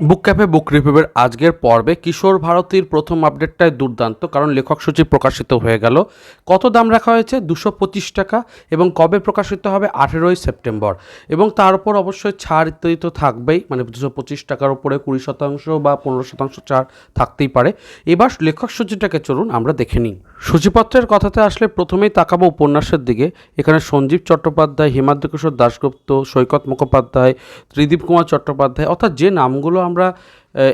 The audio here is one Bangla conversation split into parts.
বুক ক্যাফে বুক রিভিউয়ের আজকের পর্বে কিশোর ভারতীর প্রথম আপডেটটাই দুর্দান্ত, কারণ লেখক সূচি প্রকাশিত হয়ে গেল। কত দাম রাখা হয়েছে? দুশো পঁচিশ টাকা, এবং কবে প্রকাশিত হবে? আঠেরোই সেপ্টেম্বর। এবং তার উপর অবশ্যই ছাড় ইত্যাদি তো থাকবেই মানে দুশো পঁচিশ টাকার উপরে কুড়ি শতাংশ বা পনেরো শতাংশ ছাড় থাকতেই পারে। এবার লেখক সূচিটাকে চলুন আমরা দেখে নিই। সূচিপত্রের কথাতে আসলে প্রথমেই তাকাবো উপন্যাসের দিকে। এখানে সঞ্জীব চট্টোপাধ্যায়, হিমাদ্রি দাশগুপ্ত, সৈকত মুখোপাধ্যায়, ত্রিদীপ কুমার চট্টোপাধ্যায়, অর্থাৎ যে নামগুলো আমরা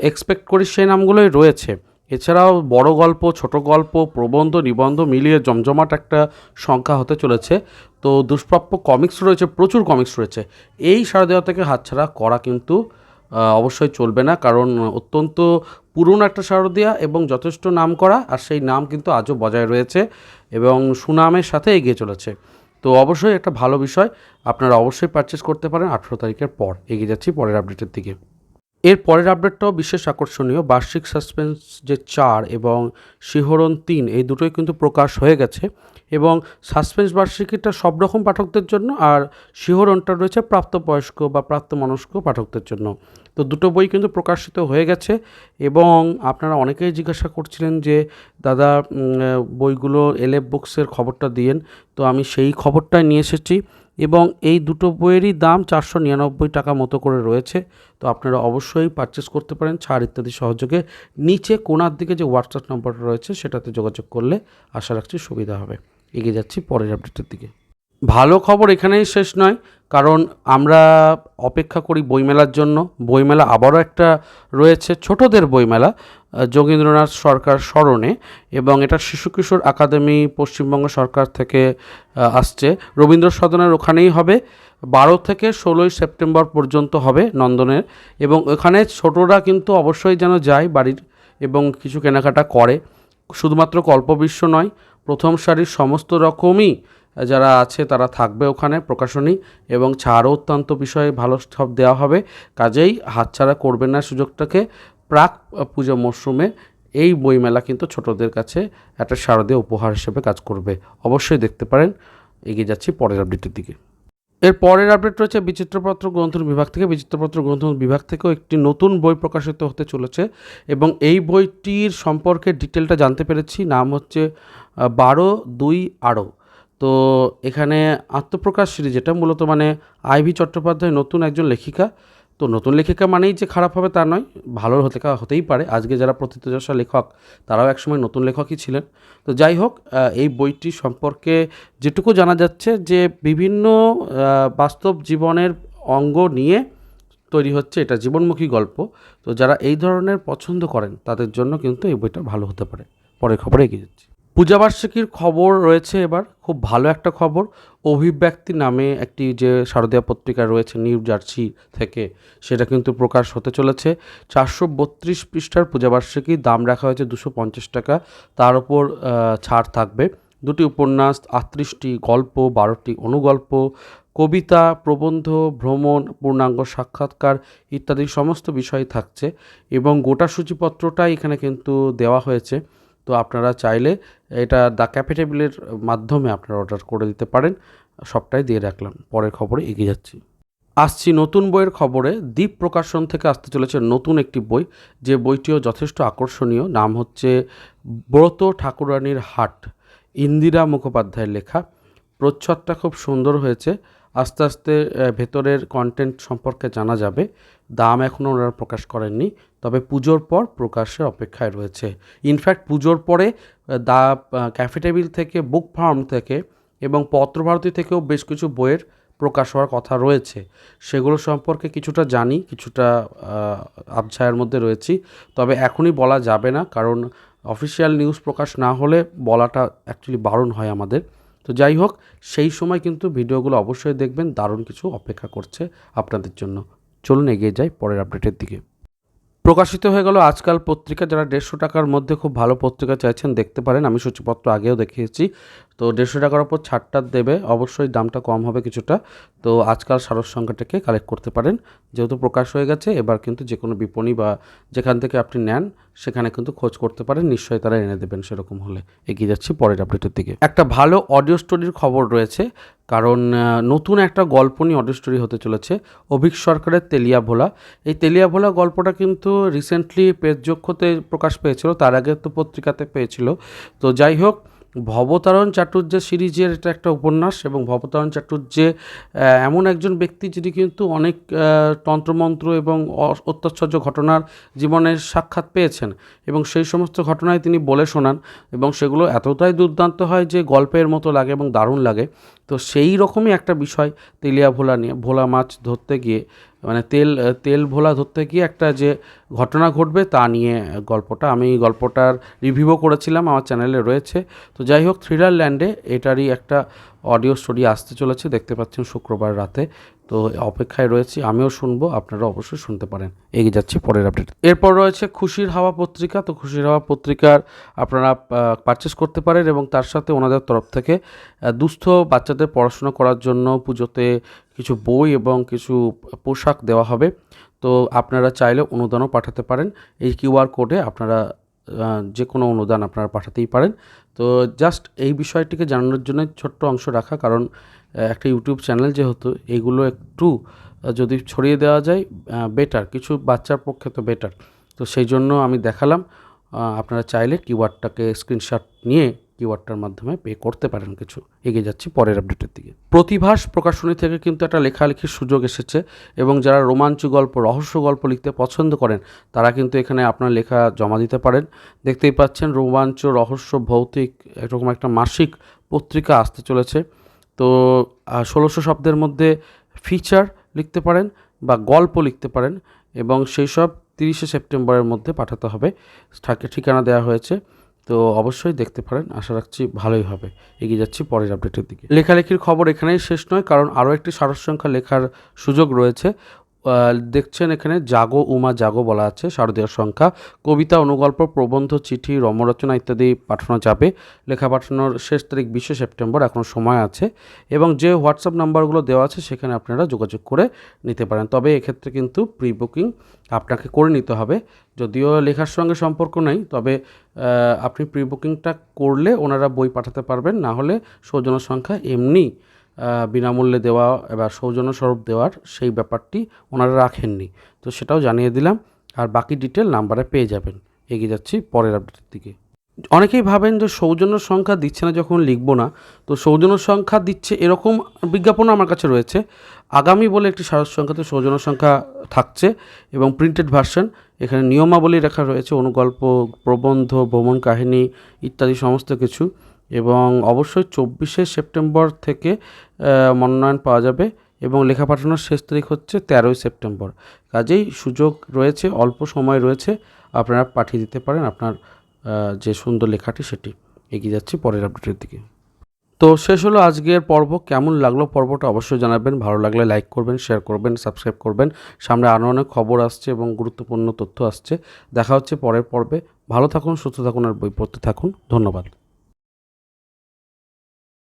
এক্সপেক্ট করি সেই নামগুলোই রয়েছে। এছাড়াও বড় গল্প, ছোট গল্প, প্রবন্ধ, নিবন্ধ মিলিয়ে জমজমাট একটা সংখ্যা হতে চলেছে। তো দুষ্প্রাপ্য কমিক্স রয়েছে, প্রচুর কমিক্স রয়েছে। এই সাড়ে থেকে হাতছাড়া করা কিন্তু অবশ্যই চলবে না। কারণ অত্যন্ত পুরনো একটা শারদিয়া এবং যথেষ্ট নাম করা আর সেই নাম কিন্তু আজও বজায় রয়েছে এবং সুনামের সাথে এগিয়ে চলেছে। তো অবশ্যই একটা ভালো বিষয়, আপনারা অবশ্যই পারচেস করতে পারেন আঠেরো তারিখের পর। এগিয়ে যাচ্ছি পরের আপডেটের দিকে। এর পরের আপডেটটাও বিশেষ আকর্ষণীয়। বার্ষিক সাসপেন্স যে চার এবং শিহরণ তিন, এই দুটোই কিন্তু প্রকাশ হয়ে গেছে এবং সাসপেন্স বার্ষিকীটা সব রকম পাঠকদের জন্য আর শিহরণটা রয়েছে প্রাপ্তবয়স্ক বা প্রাপ্তমনস্ক পাঠকদের জন্য। তো দুটো বই কিন্তু প্রকাশিত হয়ে গেছে এবং আপনারা অনেকেই জিজ্ঞাসা করছিলেন যে, দাদা বইগুলো এলএফ বুকসের খবরটা দিয়েন। তো আমি সেই খবরটাই নিয়ে এসেছি এবং এই দুটো বইয়েরই দাম চারশো নিরানব্বই টাকা মতো করে রয়েছে। তো আপনারা অবশ্যই পারচেস করতে পারেন, ছাড় ইত্যাদি সহযোগে। নিচে কোনার দিকে যে হোয়াটসঅ্যাপ নাম্বারটা রয়েছে, সেটাতে যোগাযোগ করলে আশা রাখছি সুবিধা হবে। এগিয়ে যাচ্ছি পরের আপডেটের দিকে। ভালো খবর এখানেই শেষ নয়, কারণ আমরা অপেক্ষা করি বইমেলার জন্য। বইমেলা আবারও একটা রয়েছে ছোটদের বইমেলা যোগেন্দ্রনাথ সরকার স্মরণে, এবং এটা শিশু কিশোর একাডেমি পশ্চিমবঙ্গ সরকার থেকে আসছে। রবীন্দ্র সদনের ওখানেই হবে, বারো থেকে ষোলোই সেপ্টেম্বর পর্যন্ত হবে নন্দনের, এবং ওখানে ছোটরা কিন্তু অবশ্যই যেন যায় বাড়ির এবং কিছু কেনাকাটা করে। শুধুমাত্র কল্পবিশ্ব নয়, প্রথম সারির সমস্ত রকমই যারা আছে তারা থাকবে ওখানে প্রকাশনী এবং ছাড়ও অত্যন্ত বিষয়ে ভালো সব দেওয়া হবে। কাজেই হাতছাড়া করবেন না সুযোগটাকে। প্রাক পুজো মরশুমে এই বইমেলা কিন্তু ছোটদের কাছে একটা শারদীয় উপহার হিসেবে কাজ করবে। অবশ্যই দেখতে পারেন। এগিয়ে যাচ্ছি পরের আপডেটের দিকে। এর পরের আপডেট রয়েছে বিচিত্রপত্র গ্রন্থন বিভাগ থেকে। বিচিত্রপত্র গ্রন্থন বিভাগ থেকেও একটি নতুন বই প্রকাশিত হতে চলেছে এবং এই বইটির সম্পর্কে ডিটেলটা জানতে পেরেছি। নাম হচ্ছে বারো দুই আরও। তো এখানে আত্মপ্রকাশ সিরিজ যেটা মূলত মানে আইভি চট্টোপাধ্যায় নতুন একজন লেখিকা। তো নতুন লেখিকা মানেই যে খারাপ হবে তা নয়, ভালো হতে হতেই পারে। আজকে যারা প্রথিতযশা লেখক, তারাও একসময় নতুন লেখকই ছিলেন। তো যাই হোক এই বইটি সম্পর্কে যেটুকু জানা যাচ্ছে যে বিভিন্ন বাস্তব জীবনের অঙ্গ নিয়ে তৈরি হচ্ছে এটা জীবনমুখী গল্প। তো যারা এই ধরনের পছন্দ করেন, তাদের জন্য কিন্তু এই বইটা ভালো হতে পারে। পরের খবরে এগিয়ে যাচ্ছি। পূজাবার্ষিকীর খবর রয়েছে এবার, খুব ভালো একটা খবর। অভিব্যক্তি নামে একটি যে শারদীয়া পত্রিকা রয়েছে নিউ জার্সি থেকে, সেটা কিন্তু প্রকাশ হতে চলেছে। চারশো বত্রিশ পৃষ্ঠার পূজাবার্ষিকী, দাম রাখা হয়েছে দুশো পঞ্চাশ টাকা, তার উপর ছাড় থাকবে। দুটি উপন্যাস, আটত্রিশটি গল্প, বারোটি অনুগল্প, কবিতা, প্রবন্ধ, ভ্রমণ, পূর্ণাঙ্গ সাক্ষাৎকার ইত্যাদি সমস্ত বিষয় থাকছে এবং গোটা সূচিপত্রটাই এখানে কিন্তু দেওয়া হয়েছে। তো আপনারা চাইলে এটা দ্য ক্যাপিটেবিলের মাধ্যমে আপনারা অর্ডার করে দিতে পারেন। সবটাই দিয়ে রাখলাম। পরের খবরে এগিয়ে যাচ্ছি। আসছি নতুন বইয়ের খবরে। দ্বীপ প্রকাশন থেকে আসতে চলেছে নতুন একটি বই। যে বইটিও যথেষ্ট আকর্ষণীয়। নাম হচ্ছে ব্রত ঠাকুরানীর হাট। ইন্দিরা মুখোপাধ্যায়ের লেখা। প্রচ্ছদটা খুব সুন্দর হয়েছে। আস্তে আস্তে ভেতরের কন্টেন্ট সম্পর্কে জানা যাবে। দাম এখনও ওনারা প্রকাশ করেননি, তবে পুজোর পর প্রকাশের অপেক্ষায় রয়েছে। ইনফ্যাক্ট পুজোর পরে দা ক্যাফেটেবিল থেকে বুক ফার্ম থেকে এবং পত্রভারতী থেকেও বেশ কিছু বইয়ের প্রকাশ হওয়ার কথা রয়েছে। সেগুলো সম্পর্কে কিছুটা জানি, কিছুটা আবছায়ার মধ্যে রয়েছি, তবে এখনই বলা যাবে না, কারণ অফিসিয়াল নিউজ প্রকাশ না হলে বলাটা অ্যাকচুয়ালি বারণ হয় আমাদের। তো যাই হোক, সেই সময় কিন্তু ভিডিওগুলো অবশ্যই দেখবেন, দারুণ কিছু অপেক্ষা করছে আপনাদের জন্য। চলুন এগিয়ে যাই পরের আপডেটের দিকে। প্রকাশিত হয়ে গেল আজকাল পত্রিকা, যারা দেড়শো টাকার মধ্যে খুব ভালো পত্রিকা চাইছেন, দেখতে পারেন। আমি সূচিপত্র আগেও দেখিয়েছি। তো দেড়শো টাকার ওপর ছাড়টা দেবে। অবশ্যই দামটা কম হবে কিছুটা। তো আজকাল সারস সংখ্যাটাকে কালেক্ট করতে পারেন। যেহেতু প্রকাশ হয়ে গেছে, এবার কিন্তু যে কোনো বিপণী বা যেখান থেকে আপনি নেন, সেখানে কিন্তু খোঁজ করতে পারেন। নিশ্চয়ই তারা এনে দেবেন সেরকম হলে। এগিয়ে যাচ্ছি পরের আপডেটের দিকে। একটা ভালো অডিও স্টোরির খবর রয়েছে, কারণ নতুন একটা গল্প নিয়ে অডিও স্টোরি হতে চলেছে, অভিক সরকারের তেলিয়া ভোলা। এই তেলিয়া ভোলা গল্পটা কিন্তু রিসেন্টলি পেজ যক্ষতে প্রকাশ পেয়েছিল, তার আগে তো পত্রিকাতে পেয়েছিল। তো যাই হোক ভবতারণ চাটুর্য সিরিজের এটা একটা উপন্যাস এবং ভবতারণ চাটুর্য এমন একজন ব্যক্তি যিনি কিন্তু অনেক তন্ত্রমন্ত্র এবং অত্যাশ্চর্য ঘটনার জীবনের সাক্ষাৎ পেয়েছেন এবং সেই সমস্ত ঘটনায় তিনি বলে শোনান এবং সেগুলো এতটাই দুর্দান্ত হয় যে গল্পের মতো লাগে এবং দারুণ লাগে। তো সেই রকমই একটা বিষয় তেলিয়া ভোলা নিয়ে, ভোলা মাছ ধরতে গিয়ে মানে তেল তেল ভোলা ধরতে গিয়ে একটা যে ঘটনা ঘটবে তা নিয়ে গল্পটা, আমি গল্পটার রিভিউও করেছিলাম, আমার চ্যানেলে রয়েছে। তো যাই হোক থ্রিলার ল্যান্ডে এটারই একটা অডিও স্টোরি আসতে চলেছে, দেখতে পাচ্ছেন শুক্রবার রাতে। তো অপেক্ষায় রয়েছি, আমিও শুনব, আপনারা অবশ্যই শুনতে পারেন। এগিয়ে যাচ্ছি পরের আপডেট এরপর রয়েছে খুশির হাওয়া পত্রিকা, তো খুশির হাওয়া পত্রিকার আপনারা পারচেস করতে পারেন এবং তার সাথে ওনাদের তরফ থেকে দুস্থ বাচ্চাদের পড়াশোনা করার জন্য পুজোতে কিছু বই এবং কিছু পোশাক দেওয়া হবে। তো আপনারা চাইলে অনুদানও পাঠাতে পারেন। এই কিউআর কোডে আপনারা যে কোনো অনুদান আপনারা পাঠাতেই পারেন। তো জাস্ট এই বিষয়টিকে জানানোর জন্য ছোট্ট অংশ রাখা, কারণ একটা ইউটিউব চ্যানেল যেহেতু, এগুলো একটু যদি ছড়িয়ে দেওয়া যায় বেটার কিছু বাচ্চার পক্ষে তো বেটার তো সেই জন্য আমি দেখালাম আপনারা চাইলে কিওয়ার্ডটাকে স্ক্রিনশট নিয়ে কিওয়ার্ডটার মাধ্যমে পে করতে পারেন কিছু। এগিয়ে যাচ্ছি পরের আপডেটের দিকে। প্রতিভাস প্রকাশনী থেকে কিন্তু একটা লেখালেখির সুযোগ এসেছে এবং যারা রোমাঞ্চ গল্প, রহস্য গল্প লিখতে পছন্দ করেন, তারা কিন্তু এখানে আপনার লেখা জমা দিতে পারেন। দেখতেই পাচ্ছেন, রোমাঞ্চ, রহস্য, ভৌতিক, এরকম একটা মাসিক পত্রিকা আসতে চলেছে। তো ষোলোশো শব্দের মধ্যে ফিচার লিখতে পারেন বা গল্প লিখতে পারেন এবং সেই সব তিরিশে সেপ্টেম্বরের মধ্যে পাঠাতে হবে। থাকে ঠিকানা দেওয়া হয়েছে। তো অবশ্যই দেখতে পারেন। আশা রাখছি ভালোই হবে। এগিয়ে যাচ্ছি পরের আপডেটের দিকে। লেখালেখির খবর এখানেই শেষ নয়, কারণ আরও একটি সারস সংখ্যা লেখার সুযোগ রয়েছে। দেখছেন এখানে জাগো উমা জাগো বলা আছে, শারদীয় সংখ্যা, কবিতা, অনুগল্প, প্রবন্ধ, চিঠি রমরচনা ইত্যাদি পাঠানো যাবে। লেখা পাঠানোর শেষ তারিখ বিশে সেপ্টেম্বর এখনও সময় আছে। এবং যে হোয়াটসঅ্যাপ নাম্বারগুলো দেওয়া আছে, সেখানে আপনারা যোগাযোগ করে নিতে পারেন। তবে এক্ষেত্রে কিন্তু প্রি বুকিং আপনাকে করে নিতে হবে। যদিও লেখার সঙ্গে সম্পর্ক নেই, তবে আপনি প্রি বুকিংটা করলে ওনারা বই পাঠাতে পারবেন। না হলে সৌজন্য সংখ্যা এমনি বিনামূল্যে দেওয়া এবার সৌজন্য স্বরূপ দেওয়ার সেই ব্যাপারটি ওনারা রাখেননি। তো সেটাও জানিয়ে দিলাম আর বাকি ডিটেল নাম্বারে পেয়ে যাবেন। এগিয়ে যাচ্ছি পরের আপডেটের দিকে। অনেকেই ভাবেন যে সৌজন্য সংখ্যা দিচ্ছে না যখন লিখব না। তো সৌজন্য সংখ্যা দিচ্ছে এরকম বিজ্ঞাপনও আমার কাছে রয়েছে। আগামী বলে একটি সারস সংখ্যাতে সৌজন্য সংখ্যা থাকছে এবং প্রিন্টেড ভার্সন এখানে নিয়মাবলী লেখা রয়েছে, অনুগল্প, প্রবন্ধ, ভ্রমণ কাহিনী ইত্যাদি সমস্ত কিছু। এবং অবশ্যই চব্বিশে সেপ্টেম্বর থেকে মনোনয়ন পাওয়া যাবে এবং লেখা পাঠানোর শেষ তারিখ হচ্ছে তেরোই সেপ্টেম্বর। কাজেই সুযোগ রয়েছে, অল্প সময় রয়েছে, আপনারা পাঠিয়ে দিতে পারেন আপনার যে সুন্দর লেখাটি সেটি। এগিয়ে যাচ্ছি পরের আপডেটের দিকে। তো শেষ হলো আজকের পর্ব। কেমন লাগল পর্বটা অবশ্যই জানাবেন। ভালো লাগলে লাইক করবেন, শেয়ার করবেন, সাবস্ক্রাইব করবেন। সামনে আরও অনেক খবর আসছে এবং গুরুত্বপূর্ণ তথ্য আসছে। দেখা হচ্ছে পরের পর্বে। ভালো থাকুন, সুস্থ থাকুন আর বই পড়তে থাকুন। ধন্যবাদ।